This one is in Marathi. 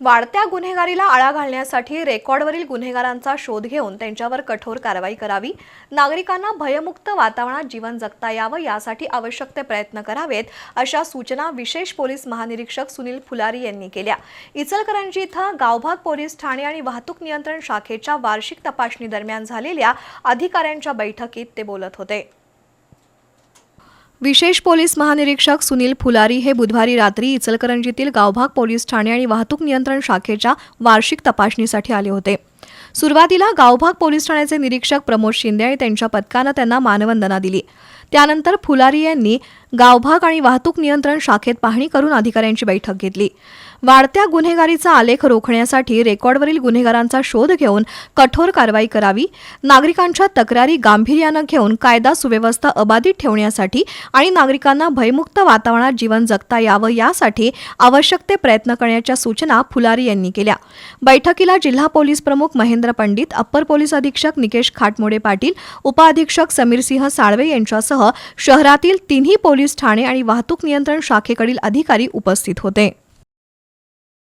वाढत्या गुन्हेगारीला आळा घालण्यासाठी रेकॉर्डवरील गुन्हेगारांचा शोध घेऊन त्यांच्यावर कठोर कारवाई करावी. नागरिकांना भयमुक्त वातावरणात जीवन जगता यावं यासाठी आवश्यक ते प्रयत्न करावेत अशा सूचना विशेष पोलीस महानिरीक्षक सुनील फुलारी यांनी केल्या. इचलकरंजी इथं गावभाग पोलीस ठाणे आणि वाहतूक नियंत्रण शाखेच्या वार्षिक तपासणी दरम्यान झालेल्या अधिकाऱ्यांच्या बैठकीत ते बोलत होते. विशेष पोलीस महानिरीक्षक सुनील फुलारी हे बुधवारी रात्री इचलकरंजीतील गावभाग पोलीस ठाणे आणि वाहतूक नियंत्रण शाखेच्या वार्षिक तपासणीसाठी आले होते. सुरुवातीला गावभाग पोलीस ठाण्याचे निरीक्षक प्रमोद शिंदे आणि त्यांच्या पथकानं त्यांना मानवंदना दिली. त्यानंतर फुलारी यांनी गावभाग आणि वाहतूक नियंत्रण शाखेत पाहणी करून अधिकाऱ्यांची बैठक घेतली. वाढत्या गुन्हेगारीचा आलेख रोखण्यासाठी रेकॉर्डवरील गुन्हेगारांचा शोध घेऊन कठोर कारवाई करावी नागरिकांच्या तक्रारी गांभीर्यानं घेऊन कायदा सुव्यवस्था अबाधित ठेवण्यासाठी आणि नागरिकांना भयमुक्त वातावरणात जीवन जगता यावं यासाठी आवश्यक ते प्रयत्न करण्याच्या सूचना फुलारी यांनी केल्या. बैठकीला जिल्हा पोलीस प्रमुख महेंद्र पंडित अप्पर पोलीस अधीक्षक निकेश खाटमोडे पाटील उपअधीक्षक समीरसिंह साळवे यांच्यासह शहरातील तिन्ही पोलीस ठाणे आणि वाहतूक नियंत्रण शाखेकडील अधिकारी उपस्थित होते.